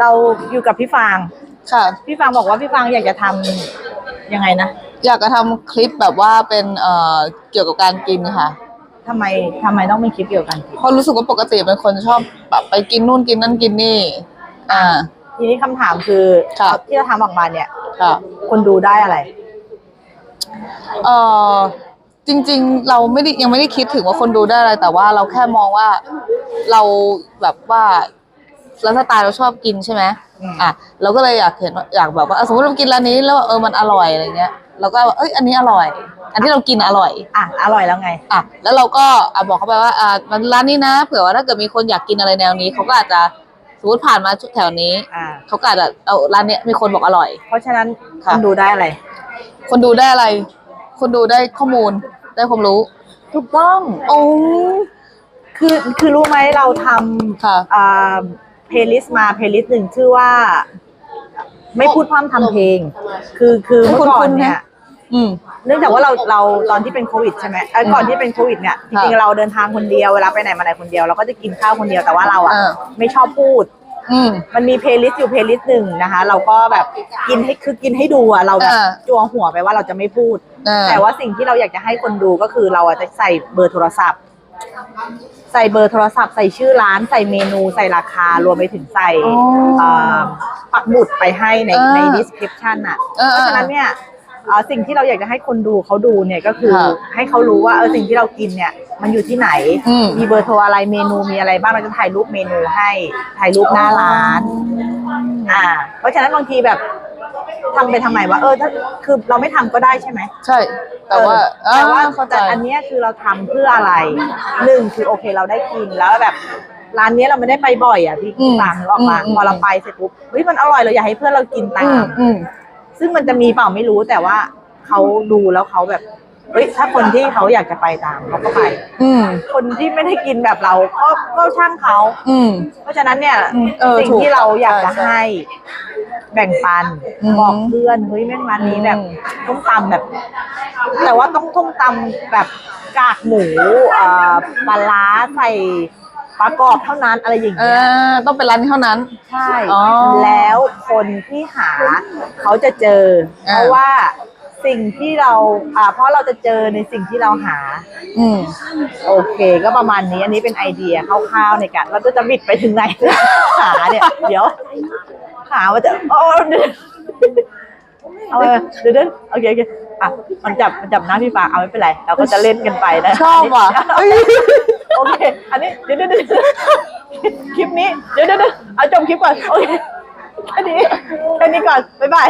เราอยู่กับพี่ฟาง ค่ะ พี่ฟางบอกว่าพี่ฟางอยากจะทำยังไงนะอยากจะทำคลิปแบบว่าเป็นเอ่อเกี่ยวกับการกินค่ะ ทำไมทำไมต้องมีคลิปเกี่ยวกัน เพราะรู้สึกว่าปกติเป็นคนชอบแบบไปกินนู่นกินนั่นกินนี่ อ่า ทีนี้คำถามคือครับ ที่เราทำออกมาเนี่ย ค่ะ คนดูได้อะไร เอ่อจริงๆ เราไม่ได้ยังไม่ได้คิดถึงว่าคนดูได้อะไร แต่ว่าเราแค่มองว่าเราแบบว่า ไลฟ์สไตล์เราชอบกินใช่ไหมอืมอะเราก็เลยอยากเห็นว่าอยากแบบว่าอะสมมติเรากินร้านนี้แล้วเออมันอร่อยอะไรเงี้ยเราก็ว่าเอ้ยอันนี้อร่อย อันที่เรากินอร่อย อะอร่อยแล้วไงอะแล้วเราก็อะบอกเขาไปว่าอะมันร้านนี้นะ เผื่อว่าถ้าเกิดมีคนอยากกินอะไรแนวนี้เขาก็อาจจะสมมติผ่านมาแถวนี้อ่าเขาก็อาจจะเอาร้านเนี้ยมีคนบอกอร่อย เพราะฉะนั้นคค่ะนดูได้อะไร คนดูได้อะไร คนดูได้ข้อมูลได้ความรู้ ถูกต้องโอ้คือคือรู้ไหมเราทค่ะำอ่า เพลย์ลิสต์มาเพลย์ลิสต์หนึ่งชื่อว่า ไม่พูดพร่ำทำเพลง คือคือเมื่อก่อนเนี่ยอืมเนื่องจากว่าเราเราตอนที่เป็นโควิดใช่ไหมเอ้ยก่อนที่เป็นโควิดเนี่ยจค่ะริงๆเราเดินทางคนเดียวเวลาไปไหนมาไหนคนเดียวเราก็จะกินข้าวคนเดียวแต่ว่าเราอะอ่าไม่ชอบพูดอืมมันมีเพลย์ลิสต์อยู่เพลย์ลิสต์หนึ่งนะคะ เราก็แบบกินให้คือกินให้ดูอะเราแบบอ่าจวงหัวไปว่าเราจะไม่พูดอ่าแต่ว่าสิ่งที่เราอยากจะให้คนดูก็คือเราอะจะใส่เบอร์โทรศัพท์ ใส่เบอร์โทรศัพท์ใส่ชื่อร้านใส่เมนูใส่ราคารวมไปถึงใส่อ๋อเอ่อปักหมุดไปให้ในอ่าใน description อะอ่าเพราะฉะนั้นเนี่ยเอ่อสิ่งที่เราอยากจะให้คนดูเขาดูเนี่ยก็คือค่ะให้เขารู้ว่าเออสิ่งที่เรากินเนี่ย มันอยู่ที่ไหนอืม มีเบอร์โทรอะไรเมนูมีอะไรบ้างเราจะถ่ายรูปเมนูให้ถ่ายรูปหน้าร้าน อ่า เพราะฉะนั้นบางทีแบบ ทำไปทำไมวะเออถ้าคือเราไม่ทำก็ได้ใช่ไหม ใช่ แต่ว่าเออแต่ว่าอ่เข้าใจ แต่อันเนี้ยคือเราทำเพื่ออะไรหนึ่งคือโอเคเราได้กินแล้วแบบร้านเนี้ยเราไม่ได้ไปบ่อยอะพี่อืมตามนึกออกมาอืม พอเราไปเสร็จปุ๊บเฮ้ยมันอร่อยเราอยากให้เพื่อนเรากินตาอืมมอืม ซึ่งมันจะมีเปล่าไม่รู้แต่ว่าเขาดูแล้วเขาแบบเฮ้ยถ้าคนที่เขาอยากจะไปตามเขาก็ไป อืม คนที่ไม่ได้กินแบบเราก็ก็ช่างเขา อืม เพราะฉะนั้นเนี่ยอืมเออสิ่งถูกที่เราอยากจะใช่ให้ แบ่งปันอืมบอกเพื่อนเฮ้ยแม่งร้านนี้แบบอืม ต้มตำแบบ แต่ว่าต้องต้มตำแบบกากหมูเอ่อปลาร้าใส่ปลากรอบเท่านั้นอะไรอย่างเอเงี้ย อต้องเป็นร้านนี้เท่านั้น ใช่ อ๋อแล้วคนที่หาเขาจะเจออ่าเพราะว่าสิ่งที่เราอ่าเพราะเราจะเจอในสิ่งที่เราหา อืม โอเค ก็ประมาณนี้อันนี้เป็นไอเดียคร่าวๆในการเราจะจะบิดไปถึงไหน หาเนี่ย เดี๋ยว หาว่าจะโอ้เดี๋ยวเอาไปเดี๋ยวเดี๋ยวโอเคโอเคอะมันจับมันจับหน้าพี่ปาเอาไม่เป็นไรเราก็จะเล่นกันไปนะชอบว่ะอันนี้โอเค อันนี้เดี๋ยวเดี๋ยวเดี๋ยวคลิปนี้ เดี๋ยวเดี๋ยวเดี๋ยวเอาจบคลิปก่อนโอเคแค่นี้แค่นี้ก่อนบ๊ายบาย